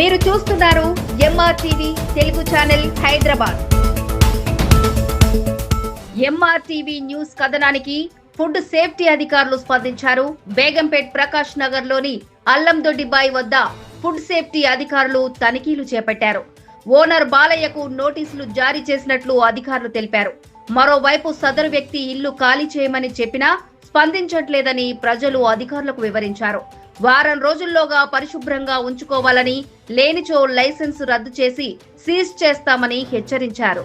మీరు చూస్తున్నారు MR TV Telugu channel Hyderabad. MR TV news కథనానికి food safety అధికారులు స్పందించారు. బేగంపేట్ ప్రకాష్ నగర్లోని అల్లందొడ్డిబాయి వద్ద ఫుడ్ సేఫ్టీ అధికారులు తనిఖీలు చేపట్టారు. ఓనర్ బాలయ్యకు నోటీసులు జారీ చేసినట్లు అధికారులు తెలిపారు. మరోవైపు సదరు వ్యక్తి ఇల్లు ఖాళీ చేయమని చెప్పినా స్పందించట్లేదని ప్రజలు అధికారులకు వివరించారు. వారం రోజుల్లోగా పరిశుభ్రంగా ఉంచుకోవాలని లేనిచో లైసెన్స్ రద్దు చేసి సీజ్ చేస్తామని హెచ్చరించారు.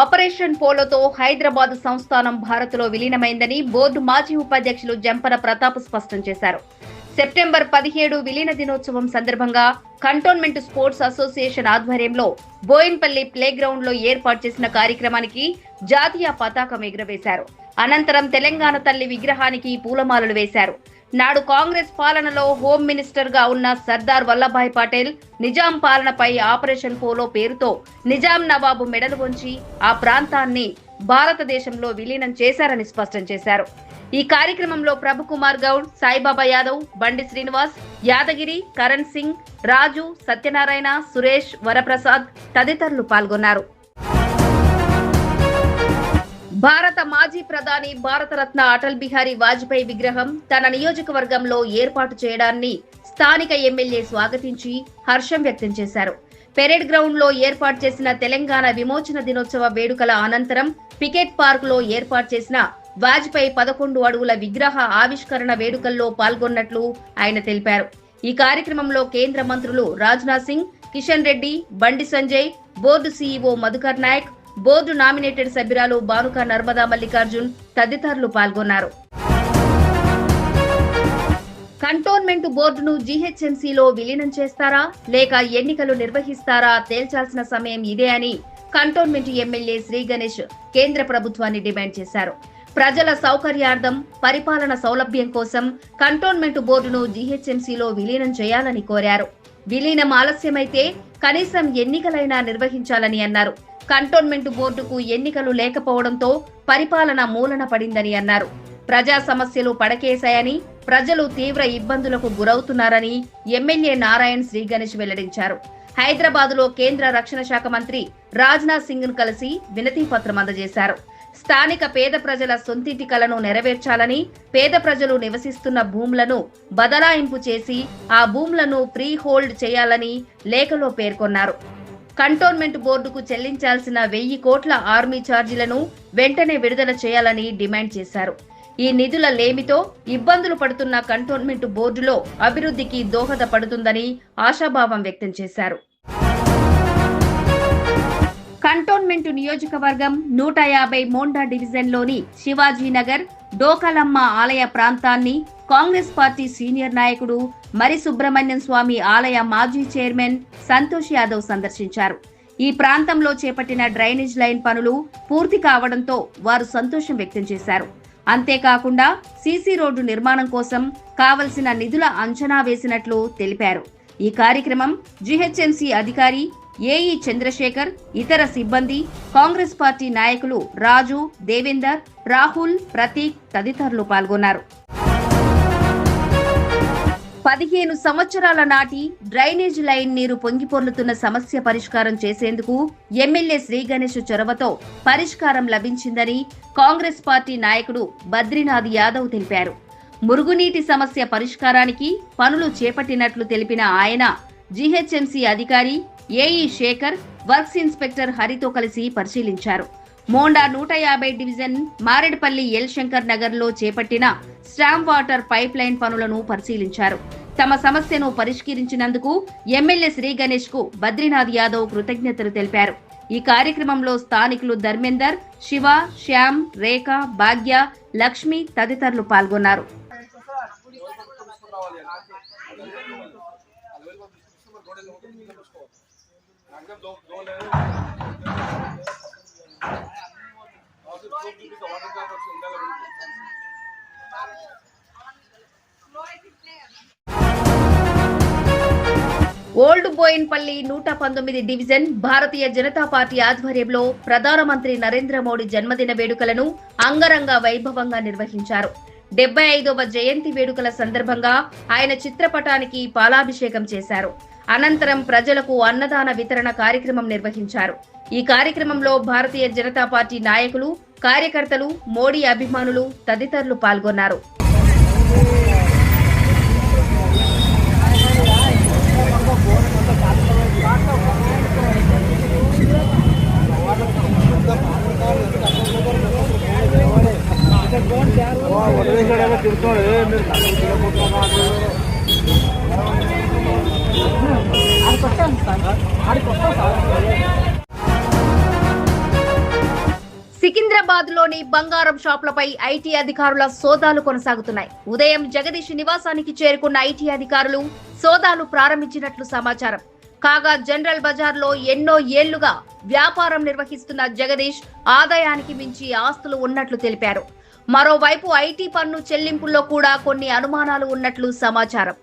ఆపరేషన్ పోలోతో హైదరాబాద్ సంస్థానం భారత్లో విలీనమైందని బోర్డు మాజీ ఉపాధ్యక్షులు జంపన ప్రతాప్ స్పష్టం చేశారు. సెప్టెంబర్ పదిహేడు విలీన దినోత్సవం సందర్భంగా కంటోన్మెంట్ స్పోర్ట్స్ అసోసియేషన్ ఆధ్వర్యంలో బోయిన్పల్లి ప్లే గ్రౌండ్లో ఏర్పాటు చేసిన కార్యక్రమానికి జాతీయ పతాకం ఎగురవేశారు. అనంతరం తెలంగాణ తల్లి విగ్రహానికి పూలమాలలు వేశారు. నాడు కాంగ్రెస్ పాలనలో హోం మినిస్టర్గా ఉన్న సర్దార్ వల్లభాయ్ పటేల్ నిజాం పాలనపై ఆపరేషన్ పోలో పేరుతో నిజాం నవాబు మెడలు వంచి ఆ ప్రాంతాన్ని భారతదేశంలో విలీనం చేశారని స్పష్టం చేశారు. ఈ కార్యక్రమంలో ప్రభు కుమార్ గౌడ్ సాయిబాబా యాదవ్ బండి శ్రీనివాస్ యాదగిరి కరణ్ సింగ్ రాజు సత్యనారాయణ సురేష్ వరప్రసాద్ తదితరులు పాల్గొన్నారు. భారత మాజీ ప్రధాని భారతరత్న అటల్ బిహారీ వాజ్పేయి విగ్రహం తన నియోజకవర్గంలో ఏర్పాటు చేయడాన్ని స్థానిక ఎమ్మెల్యే స్వాగతించి హర్షం వ్యక్తం చేశారు. పెరేడ్ గ్రౌండ్లో ఏర్పాటు చేసిన తెలంగాణ విమోచన దినోత్సవ వేడుకల అనంతరం పికెట్ పార్క్లో ఏర్పాటు చేసిన వాజ్పేయి పదకొండు అడుగుల విగ్రహ ఆవిష్కరణ వేడుకల్లో పాల్గొన్నట్లు ఆయన తెలిపారు. ఈ కార్యక్రమంలో కేంద్ర మంత్రులు Rajnath Singh Kishan Reddy Bandi Sanjay board CEO Madhukar Naik board nominated సభ్యురాలు బానుక నర్మదా మల్లికార్జున్ తదితరులు పాల్గొన్నారు. కంటోన్మెంట్ బోర్డును జీహెచ్ఎంసీలో విలీనం చేస్తారా? లేక ఎన్నికలు నిర్వహిస్తారా? తేల్చాల్సిన సమయం ఇదే అని కంటోన్మెంట్ ఎమ్మెల్యే శ్రీ గణేష్ కేంద్ర ప్రభుత్వాన్ని డిమాండ్ చేశారు. ప్రజల సౌకర్యార్థం పరిపాలన సౌలభ్యం కోసం కంటోన్మెంట్ బోర్డును జీహెచ్ఎంసీలో విలీనం చేయాలని కోరారు. విలీనం ఆలస్యమైతే కనీసం ఎన్నికలైనా నిర్వహించాలని అన్నారు. కంటోన్మెంట్ బోర్డుకు ఎన్నికలు లేకపోవడంతో పరిపాలన మూలన పడిందని అన్నారు. ప్రజా సమస్యలు పడకేశాయని ప్రజలు తీవ్ర ఇబ్బందులకు గురవుతున్నారని ఎమ్మెల్యే నారాయణ్ శ్రీ గణేష్ వెల్లడించారు. హైదరాబాద్లో కేంద్ర రక్షణ శాఖ మంత్రి రాజ్నాథ్ సింగ్ను కలిసి వినతి పత్రం అందజేశారు. స్థానిక పేద ప్రజల సొంతింటి కలను నెరవేర్చాలని పేద ప్రజలు నివసిస్తున్న భూములను బదలాయింపు చేసి ఆ భూములను ప్రీ హోల్డ్ చేయాలని లేఖలో పేర్కొన్నారు. కంటోన్మెంట్ బోర్డుకు చెల్లించాల్సిన వెయ్యి కోట్ల ఆర్మీ ఛార్జీలను వెంటనే విడుదల చేయాలని డిమాండ్ చేశారు. ఈ నిధుల లేమితో ఇబ్బందులు పడుతున్న కంటోన్మెంట్ బోర్డులో అభివృద్ధికి దోహదపడుతుందని ఆశాభావం వ్యక్తం చేశారు. కంటోన్మెంట్ నియోజకవర్గం నూట యాభై మోండా డివిజన్లోని శివాజీనగర్ డోకలమ్మ ఆలయ ప్రాంతాన్ని కాంగ్రెస్ పార్టీ సీనియర్ నాయకుడు మరి సుబ్రహ్మణ్యం స్వామి ఆలయ మాజీ చైర్మన్ సంతోష్ యాదవ్ సందర్శించారు. ఈ ప్రాంతంలో చేపట్టిన డ్రైనేజ్ లైన్ పనులు పూర్తి కావడంతో వారు సంతోషం వ్యక్తం చేశారు. అంతేకాకుండా సీసీ రోడ్డు నిర్మాణం కోసం కావలసిన నిధుల అంచనా వేసినట్లు తెలిపారు. ఈ కార్యక్రమం జీహెచ్ఎంసీ అధికారి ఏఈ చంద్రశేఖర్ ఇతర సిబ్బంది కాంగ్రెస్ పార్టీ నాయకులు రాజు దేవేందర్ రాహుల్ ప్రతీక్ తదితరులు పాల్గొన్నారు. పదిహేను సంవత్సరాల నాటి డ్రైనేజ్ లైన్ నీరు పొంగిపొర్లుతున్న సమస్య పరిష్కారం చేసేందుకు ఎమ్మెల్యే శ్రీగణేష్ చొరవతో పరిష్కారం లభించిందని కాంగ్రెస్ పార్టీ నాయకుడు బద్రీనాథ్ యాదవ్ తెలిపారు. మురుగునీటి సమస్య పరిష్కారానికి పనులు చేపట్టినట్లు తెలిపిన ఆయన జీహెచ్ఎంసీ అధికారి ఏఈ శేఖర్ వర్క్స్ ఇన్స్పెక్టర్ హరితో కలిసి పరిశీలించారు. మోండా నూట యాభై డివిజన్ మారేడుపల్లి ఎల్ శంకర్ నగర్లో చేపట్టిన స్టామ్ వాటర్ పైప్ లైన్ పనులను పరిశీలించారు. తమ సమస్యను పరిష్కరించినందుకు ఎమ్మెల్యే శ్రీ గణేష్కు బద్రీనాథ్ యాదవ్ కృతజ్ఞతలు తెలిపారు. ఈ కార్యక్రమంలో స్థానికులు ధర్మేందర్ శివ శ్యామ్ రేఖ భాగ్య లక్ష్మి తదితరులు పాల్గొన్నారు. ఓల్డ్ బోయిన్పల్లి నూట పంతొమ్మిది డివిజన్ భారతీయ జనతా పార్టీ ఆధ్వర్యంలో ప్రధానమంత్రి నరేంద్ర మోడీ జన్మదిన వేడుకలను అంగరంగ వైభవంగా నిర్వహించారు. డెబ్బై ఐదవ జయంతి వేడుకల సందర్భంగా ఆయన చిత్రపటానికి పాలాభిషేకం చేశారు. అనంతరం ప్రజలకు అన్నదాన వితరణ కార్యక్రమం నిర్వహించారు. ఈ కార్యక్రమంలో భారతీయ జనతా పార్టీ నాయకులు కార్యకర్తలు మోడీ అభిమానులు తదితరులు పాల్గొన్నారు. హైదరాబాద్లోని బంగారం షాపులపై ఐటీ అధికారుల సోదాలు కొనసాగుతున్నాయి. ఉదయం జగదీష్ నివాసానికి చేరుకున్న ఐటీ అధికారులు సోదాలు ప్రారంభించినట్లు సమాచారం. కాగా జనరల్ బజార్లో ఎన్నో ఏళ్ళుగా వ్యాపారం నిర్వహిస్తున్న జగదీష్ ఆదాయానికి మించి ఆస్తులు ఉన్నట్లు తెలిపారు. మరోవైపు ఐటీ పన్ను చెల్లింపుల్లో కూడా కొన్ని అనుమానాలు ఉన్నట్లు సమాచారం.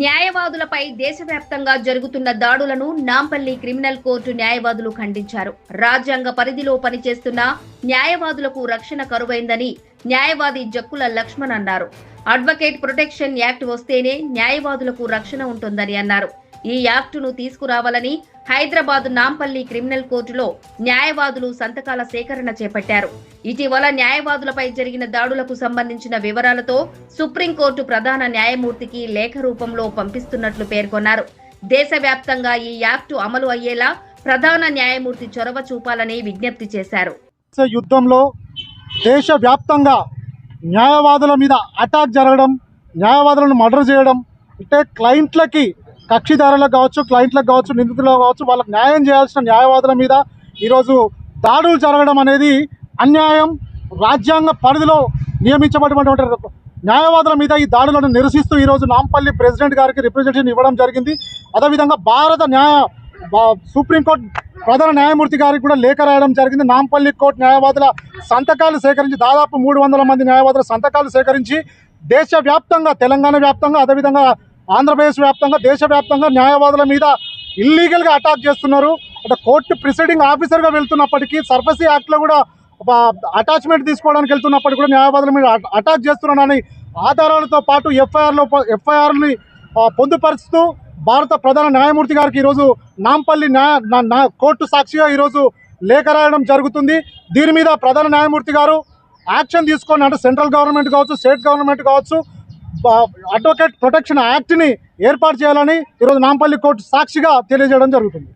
న్యాయవాదులపై దేశవ్యాప్తంగా జరుగుతున్న దాడులను నాంపల్లి క్రిమినల్ కోర్టు న్యాయవాదులు ఖండించారు. రాజ్యాంగ పరిధిలో పనిచేస్తున్న న్యాయవాదులకు రక్షణ కరువైందని న్యాయవాది జక్కుల లక్ష్మణ్ అన్నారు. అడ్వకేట్ ప్రొటెక్షన్ యాక్ట్ వస్తేనే న్యాయవాదులకు రక్షణ ఉంటుందని అన్నారు. ఈ యాక్టును తీసుకురావాలని హైదరాబాద్ నాంపల్లి క్రిమినల్ కోర్టులో న్యాయవాదులు సంతకాల సేకరణ చేపట్టారు. ఇటీవల న్యాయవాదులపై జరిగిన దాడులకు సంబంధించిన వివరాలతో సుప్రీంకోర్టు ప్రధాన న్యాయమూర్తికి లేఖ రూపంలో పంపిస్తున్నట్లు పేర్కొన్నారు. దేశవ్యాప్తంగా ఈ యాక్టు అమలు అయ్యేలా ప్రధాన న్యాయమూర్తి చొరవ చూపాలని విజ్ఞప్తి చేశారు. యుద్ధంలో దేశవ్యాప్తంగా న్యాయవాదుల మీద అటాక్ జరగడం న్యాయవాదులను మర్డర్ చేయడం అంటే క్లయింట్లకి కక్షిదారులకు కావచ్చు క్లయింట్లకు కావచ్చు నిందితులకు కావచ్చు వాళ్ళకు న్యాయం చేయాల్సిన న్యాయవాదుల మీద ఈరోజు దాడులు జరగడం అనేది అన్యాయం. రాజ్యాంగ పరిధిలో నియమించబడినటువంటి న్యాయవాదుల మీద ఈ దాడులను నిరసిస్తూ ఈరోజు నాంపల్లి ప్రెసిడెంట్ గారికి రిప్రజెంటేషన్ ఇవ్వడం జరిగింది. అదేవిధంగా భారత న్యాయ సుప్రీంకోర్టు ప్రధాన న్యాయమూర్తి గారికి కూడా లేఖ రాయడం జరిగింది. నాంపల్లి కోర్టు న్యాయవాదుల సంతకాలు సేకరించి దాదాపు మూడు వందల మంది న్యాయవాదుల సంతకాలు సేకరించి దేశవ్యాప్తంగా తెలంగాణ వ్యాప్తంగా అదేవిధంగా ఆంధ్రప్రదేశ్ వ్యాప్తంగా దేశవ్యాప్తంగా న్యాయవాదుల మీద ఇల్లీగల్గా అటాక్ చేస్తున్నారు. అంటే కోర్టు ప్రిసైడింగ్ ఆఫీసర్గా వెళ్తున్నప్పటికీ సర్ఫసీ యాక్ట్లో కూడా అటాచ్మెంట్ తీసుకోవడానికి వెళ్తున్నప్పటికీ కూడా న్యాయవాదుల మీద అటాక్ చేస్తున్నానని ఆధారాలతో పాటు ఎఫ్ఐఆర్లో ఎఫ్ఐఆర్ని పొందుపరుస్తూ భారత ప్రధాన న్యాయమూర్తి గారికి ఈరోజు నాంపల్లి న్యాయ కోర్టు సాక్షిగా ఈరోజు లేఖ రాయడం జరుగుతుంది. దీని మీద ప్రధాన న్యాయమూర్తి గారు యాక్షన్ తీసుకొని అంటే సెంట్రల్ గవర్నమెంట్ కావచ్చు స్టేట్ గవర్నమెంట్ కావచ్చు అడ్వకేట్ ప్రొటెక్షన్ యాక్ట్ని ఏర్పాటు చేయాలని ఈరోజు నాంపల్లి కోర్టు సాక్షిగా తెలియజేయడం జరుగుతుంది.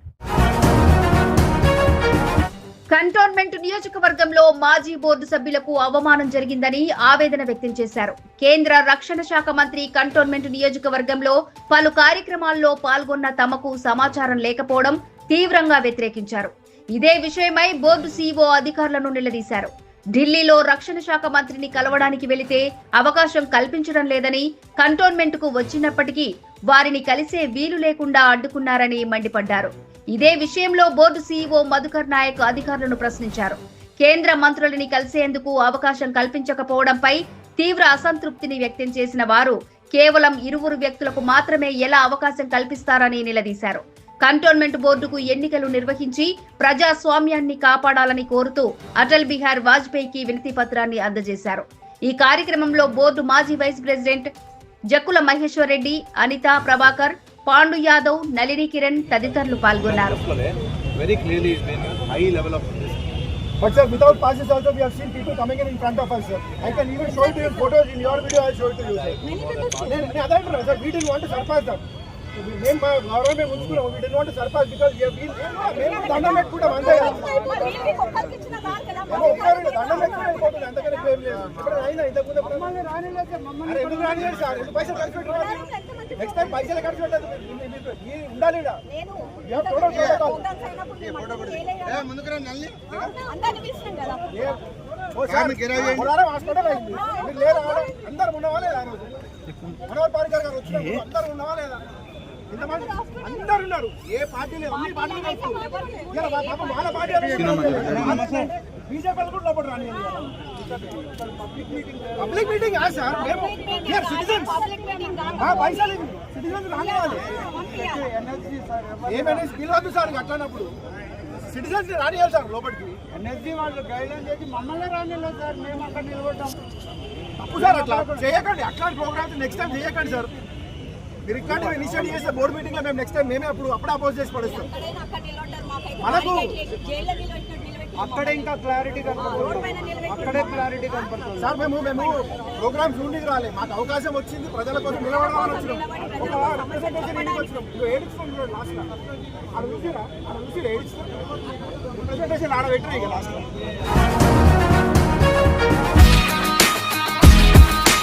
కంటోన్మెంట్ నియోజకవర్గంలో మాజీ బోర్డు సభ్యులకు అవమానం జరిగిందని ఆవేదన వ్యక్తం చేశారు. కేంద్ర రక్షణ శాఖ మంత్రి కంటోన్మెంట్ నియోజకవర్గంలో పలు కార్యక్రమాల్లో పాల్గొన్న తమకు సమాచారం లేకపోవడం తీవ్రంగా వ్యతిరేకించారు. ఇదే విషయమై బోర్డు సీఈఓ అధికారులను నిలదీశారు. ఢిల్లీలో రక్షణ శాఖ మంత్రిని కలవడానికి వెళితే అవకాశం కల్పించడం లేదని కంటోన్మెంట్కు వచ్చినప్పటికీ వారిని కలిసే వీలు లేకుండా అడ్డుకున్నారని మండిపడ్డారు. ఇదే విషయంలో బోర్డు సీఈఓ మధుకర్ నాయక్ అధికారులను ప్రశ్నించారు. కేంద్ర మంత్రులని కలిసేందుకు అవకాశం కల్పించకపోవడంపై తీవ్ర అసంతృప్తిని వ్యక్తం చేసిన వారు కేవలం ఇరువురు వ్యక్తులకు మాత్రమే ఎలా అవకాశం కల్పిస్తారని నిలదీశారు. కంటోన్మెంట్ బోర్డుకు ఎన్నికలు నిర్వహించి ప్రజాస్వామ్యాన్ని కాపాడాలని కోరుతూ అటల్ బిహార్ వాజ్పేయికి వినతి పత్రాన్ని అందజేశారు ఈ కార్యక్రమంలో బోర్డు మాజీ వైస్ ప్రెసిడెంట్ జక్కుల మహేశ్వర్ రెడ్డి అనిత ప్రభాకర్ పాండు యాదవ్ నళిని కిరణ్ తదితరులు పాల్గొన్నారు it's been high level of But sir, without passes also we have seen people coming in in front of us, sir. I can even show it to you photos in your video. I'll show it to you, sir. అదే అంటున్నా sir we don't want surpass that మేము మా గౌరవం మేము ఉంచుకున్నాం we don't want surpass because మేము దండం పెట్టుకుంటాం అంతే దండం వెళ్ళిపోతుంది అంతకని ఏం లేదు అయినా ఎందుకు రానిలేదు సార్? ఎందుకు పైసలు ఖర్చు పెట్టుకోవాలి నెక్స్ట్ టైం పైసలు ఖర్చు పెట్టదు ఉండాలి హాస్పిటల్ అయింది. మీరు లేరా? ఆడ? అందరూ ఉన్నవా లేదా ఆ రోజు? మనోహర్ పారికర్ గారు వచ్చినప్పుడు అందరూ ఉన్నవా లేదా? అందరూ ఉన్నారు. ఏ పార్టీ లేదు. అన్ని పార్టీలు కలుపుతున్నారు. ఇలా మా పాపం వాళ్ళ పార్టీ బీజేపీ కూడా లోపల రాని పబ్లిక్ మీటింగ్ కాదు సార్. మేము సిటిజన్స్ మా పైసలు సిటిజన్స్ రానివ్వాలి ఏమైనా పిలవద్దు సార్ అట్లన్నప్పుడు సిటిజన్స్ రానియాలి సార్ లోపలికి. ఎన్ఎస్జీ వాళ్ళు గైడ్లైన్ చేసి మమ్మల్ని రానిలేదు సార్. మేము అక్కడ నిలబడ్డాం. తప్పు సార్ అట్లా. చేయకండి. అట్లాంటి ప్రోగ్రామ్స్ నెక్స్ట్ టైం చేయకండి సార్. మీరు ఇట్లాంటి ఇనిషియేట్ చేస్తే బోర్డు మీటింగ్లో మేము నెక్స్ట్ టైం మేమే అప్పుడు అప్పుడే అపోజ్ చేసి పడేస్తాం. మనకు అక్కడ ఇంకా క్లారిటీ కనపడుతుంది. అక్కడే క్లారిటీ కనపడుతుంది. సార్ మేము మేము ప్రోగ్రామ్ చూడడానికి రాలే. మాకు అవకాశం వచ్చింది. ప్రజల కోసం నిలబడమని వచ్చినాం. ఒక రిప్రజెంటేషన్ ఇంటికి వచ్చినాం. నువ్వు ఏడుస్తాం లాస్ట్ అక్కడ చూసిరా? అక్కడ చూసి ఏడుస్తాం రిప్రజెంటేషన్ ఆడ పెట్టినా ఇక లాస్ట్